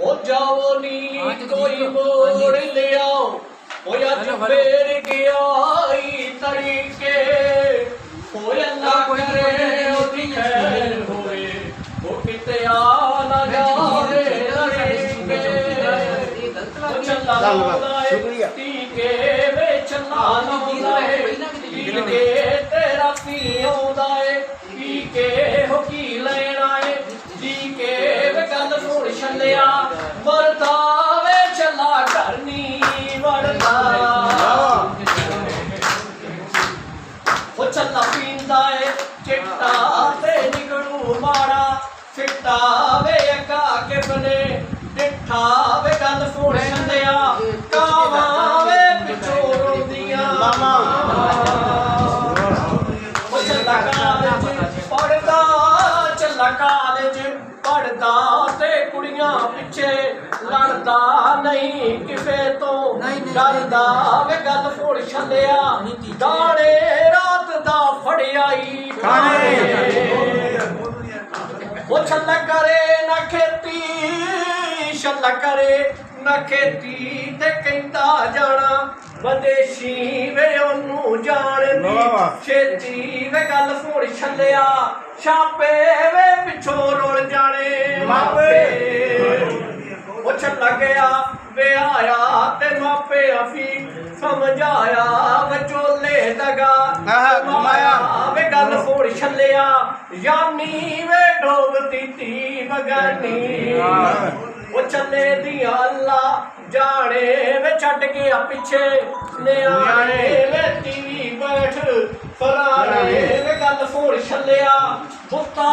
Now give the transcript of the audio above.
ਉਹ ਜਾਓ ਨੀ ਕੋਈ ਮੋੜ ਲਿਆਓ ਉਹ ਅੱਜ ਫੇਰ ਗਿਆ ਈ ਤਰੀਕੇ ਹੋਏ ਅੱਲਾ ਕਰੇ ਉਹਦੀ ਖੈਰ ਹੋਏ ਉਹ ਕਿਤੇ ਆ ਨਾ ਜਾਵੇ ਸ਼ੁਕਰੀਆ। ਟੀਕੇ ਟੀਕੇ ਤੇਰਾ ਪੀ ਆਉਂਦਾ ਏ ਟੀਕੇ ਹੋ ਕੀ ਲੈਣਾ ਚਿੱਟਾ ਤੇ ਨਿਕਲੂ ਮਾੜਾ ਫਿੱਟਾ ਵੇ ਅੱਗਾ ਕੇ ਬਨੇ ਡਿੱਠਾ ਵੇ ਗੱਲ ਸੁਣ ਕਾਵਾਂ ਵੇ ਪਿਛੋਂ ਰੋਂਦੀਆਂ। ਉਹ ਚੱਲਾ ਕਾਲਜ ਪੜਦਾ ਚੱਲਾ ਕਾਲਜ ਪੜਦਾ ਤੇ ਕੁੜੀਆਂ ਪਿੱਛੇ ਲੜਦਾ ਨਹੀਂ ਕਿਸੇ ਤੋਂ। ਨਹੀਂ, ਨਹੀਂ, ਡਰਦਾ ਵੇ ਗੱਲ ਫੋੜ ਛੱਲਿਆ ਦਾਣੇ ਕਰੇ ਨਾ ਖੇਤੀ ਤੇ ਕਹਿੰਦਾ ਜਾਣਾ ਵਿਦੇਸ਼ੀ ਵੇ ਉਹਨੂੰ ਜਾਣਦੀ। ਛੇਤੀ ਵੇ ਗੱਲ ਫੋੜ ਛੱਲਿਆ ਛਾਪੇ ਵੇ ਪਿੱਛੋਂ ਰੁੜ ਜਾਣੇ। ਮਾਪੇ। ਉਹ ਛੱਲਾ ਗਿਆ ਵੇ ਆਇਆ ਤੇ ਮਾਪੇ ਆਫੀ ਸਮਝਾਇਆ ਵਿਚੋਲੇ ਦਗਾ। ਆਹ, ਘੁਮਾਇਆ। ਵੇ ਗੱਲ ਫੋੜ ਛੱਲਿਆ ਯਾਨੀ ਵੇ ਡੋਬਤੀ ਤੀ ਬਗਾਨੀ। ਉਹ ਚੱਲੇ ਦੀ ਅੱਲਾ ਜਾਣੇ ਵੇ ਛੱਡ ਕੇ ਆ ਪਿੱਛੇ। ਨਿਆਣੇ ਵੇ ਤੀ ਬੈਠ ਫਰਾਰੇ ਵੇ ਗੱਲ ਫੋੜ ਛੱਲਿਆ। ਸੁੱਤਾ